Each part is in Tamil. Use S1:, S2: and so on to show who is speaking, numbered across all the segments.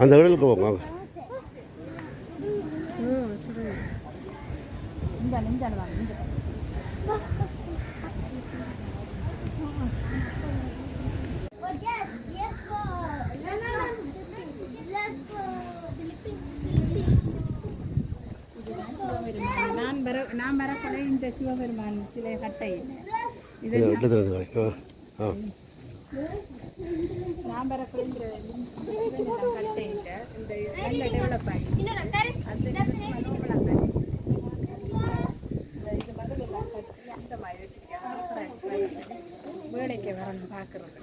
S1: அந்த இடத்துக்கு போங்க வாங்க.
S2: நான் வர நான் வரக்குள்ள இந்த சிவபெருமான் சிலை கட்டை. இது
S1: இது இடத்துல ஆ ஆ.
S2: நான் வரக்குள்ள இந்த இந்த சிவன் இந்த டெவலப் ஆகி அந்த மனோபலம் இந்த இது முதல்ல எல்லாம் கட்டி அந்த மாதிரி வச்சிருக்காங்க சூப்பராக வேலைக்கு வரணும் பார்க்குறது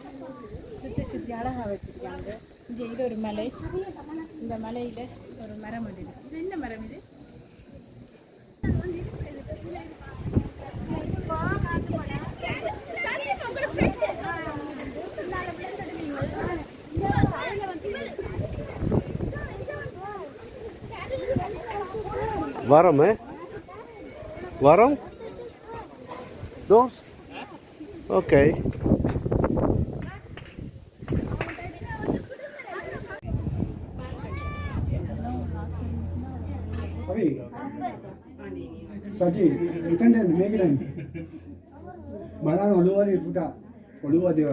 S2: சுற்றி சுற்றி அழகாக வச்சிருக்காங்க. இங்கே இது ஒரு மலை. இந்த மலையில் ஒரு மரம் ஒன்று இருக்கு. இது என்ன மரம் இது
S1: Waarom, hè? Waarom? Dorst?
S3: Oké. Okay. Sachi இத்தனை மேகிடன் மழை ஒழுவாதி இருக்கா ஒழுவாதி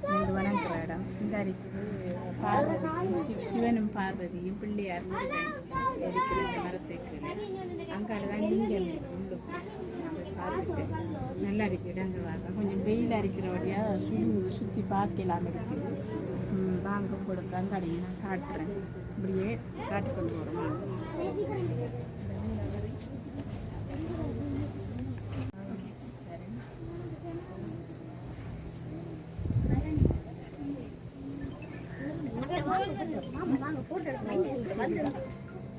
S2: இது வணங்குற இடம் இந்த இருக்குது பார்வதி சிவ சிவனும் பார்வதியும் பிள்ளையார் இருக்கிற இந்த மரத்துக்கு அங்கால தான் லிங்கம் உள்ளுக்கு பார்த்துட்டு நல்லா இருக்கு இடங்கள் வாங்க கொஞ்சம் வெயில் அரிக்கிற வழியாக சுடு சுற்றி பார்க்கலாம் இருக்குது வாங்க கொடுக்க அங்காடியை நான் காட்டுறேன். இப்படியே காட்டி கொண்டு வரோம்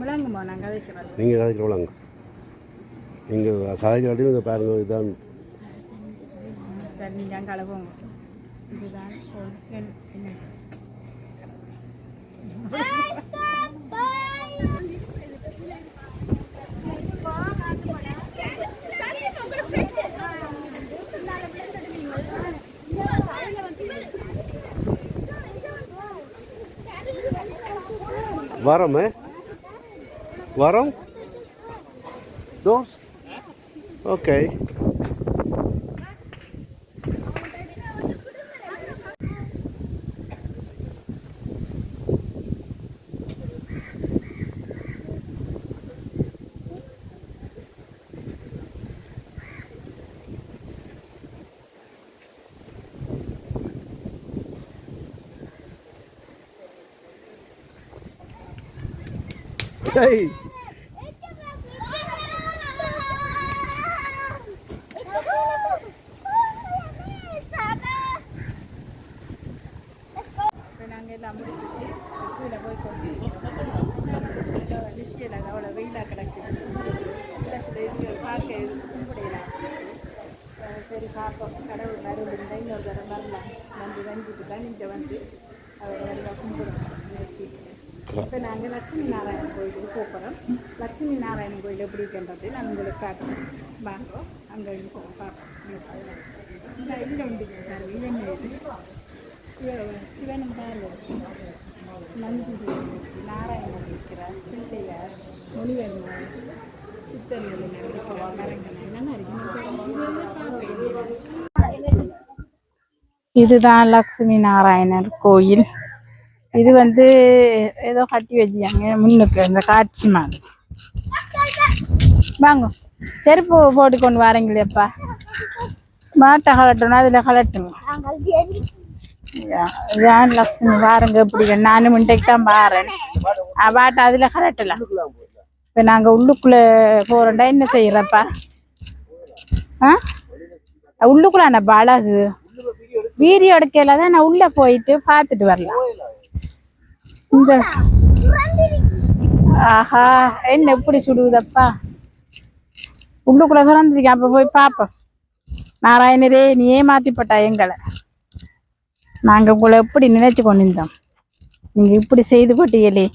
S2: விளங்குமா? நான்
S1: நீங்கள் கதைக்கிறவளாங்க நீங்கள் கதைக்கிறாட்டி இதை பாருங்கள் இதுதான்
S2: சரி நீங்கள் அழகுங்க இதுதான்?
S1: வரோமே Warong? Doors? Okay. Hey!
S2: கோயிலுக்கு போகிறோம் லட்சுமி நாராயணன் கோயில் எப்படி இருக்கின்றது நான் உங்களுக்கு காட்டுறேன். வாங்க அங்கே போவோம் பார்ப்போம் இந்த இங்கே உண்டு இது. என்ன சிவனும் பார்வதி நந்தி நாராயணன் இருக்கிறார் பிள்ளையார் முனிவர்மன் சித்தர்கள் இருக்கிறார் மரங்கள் என்னென்ன இதுதான் லக்ஷ்மி நாராயணர் கோயில். இது வந்து ஏதோ கட்டி வச்சுக்காங்க முன்னுக்கு இந்த காட்சி மாதிரி வாங்க. செருப்பு போட்டு கொண்டு வரீங்களேப்பா மாட்டை கலட்டணும் அதில் கலட்டுங்க ஜான் லக்ஷ்மி பாருங்க எப்படி நானும் இன்றைக்கு தான் பாருன் பாட்டை அதில் கலட்டலாம் இப்போ நாங்கள் உள்ளுக்குள்ளே போகிறோம்டா என்ன செய்கிறப்பா ஆ? உள்ளுக்குள்ளே அண்ணா அழகு. வீடியோ எடுக்கையில தான் நான் உள்ளே போயிட்டு பார்த்துட்டு வரலாம். இந்த ஆஹா என்ன எப்படி சுடுவதப்பா உள்ளுக்குள்ள திறந்துருக்கேன் அப்ப போய் பார்ப்போம் நாராயணரே நீ ஏமாத்திப்பட்டா எங்களை. நாங்க உங்களை எப்படி நினைச்சு கொண்டிருந்தோம்? நீங்க இப்படி செய்து போட்டீங்களே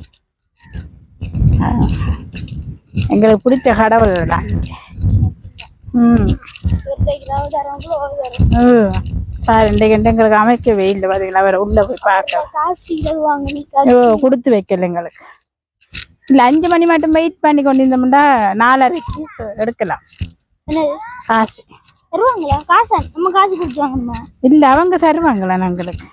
S2: எங்களுக்கு பிடிச்ச கடவுள் உம் ம். பாரு இன்றைக்கு எங்களுக்கு அமைக்கவே இல்லை. பார்த்தீங்களா வேற உள்ள போய் பார்க்க கொடுத்து வைக்கல எங்களுக்கு. இல்லை அஞ்சு மணி மட்டும் வெயிட் பண்ணி கொண்டு இருந்தோம்னா நாலரைக்கு எடுக்கலாம். காசு.
S4: தருவாங்களா? காசா நம்ம காசு கொடுத்து வாங்கணுமா?
S2: இல்லை அவங்க தருவாங்களா எங்களுக்கு?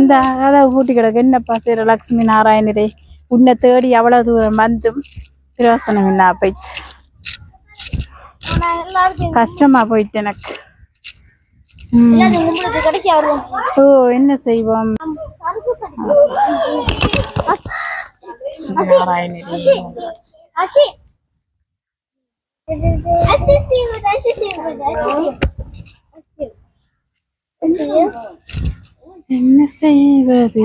S2: இந்த அதாவது ஊட்டி கிடக்கு. என்னப்பா செய்கிற லக்ஷ்மி நாராயணரே? உன்னை தேடி எவ்வளோ தூரம் வந்தும் பிரயோசனம் இல்லா போயிட்டு. கஷ்டமா போயிட்டு எனக்கு. ஓ என்ன செய்வோம்? என்ன செய்வது?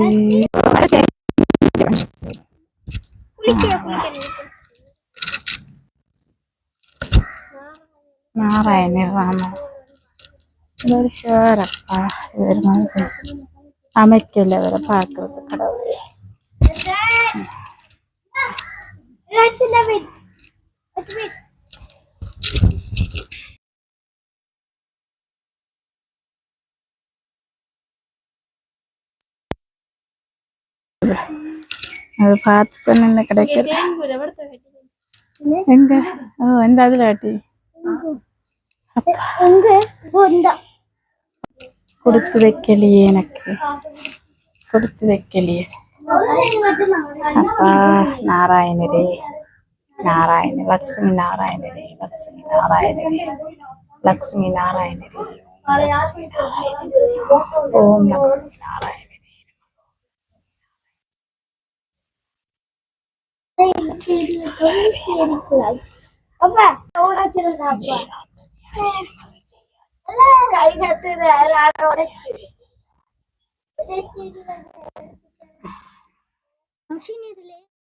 S2: நாராயண ராம ഇതൊരു കേറപ്പാ ഇതൊരു മനസ്സിലാക്കി അമയ്ക്കല്ലേ
S4: പാക്കത്ത് കടവേ. അത്
S2: പാത്ത് തന്നെ ഓ എന്താ അതിലാട്ടി? എന്താ? ஓ இந்த அதுல காட்டி
S4: எங்க போந்தா
S2: கொடுத்து வைக்கலையே எனக்கு. கொடுத்து வைக்கலையே. அப்பா நாராயணரே. நாராயண லக்ஷ்மி நாராயணரே லக்ஷ்மி நாராயணரே. லக்ஷ்மி நாராயணரே ஓம் லக்ஷ்மி நாராயணரே. ஓம் லக்ஷ்மி நாராயணரே
S4: அப்பா ஓடாச்சு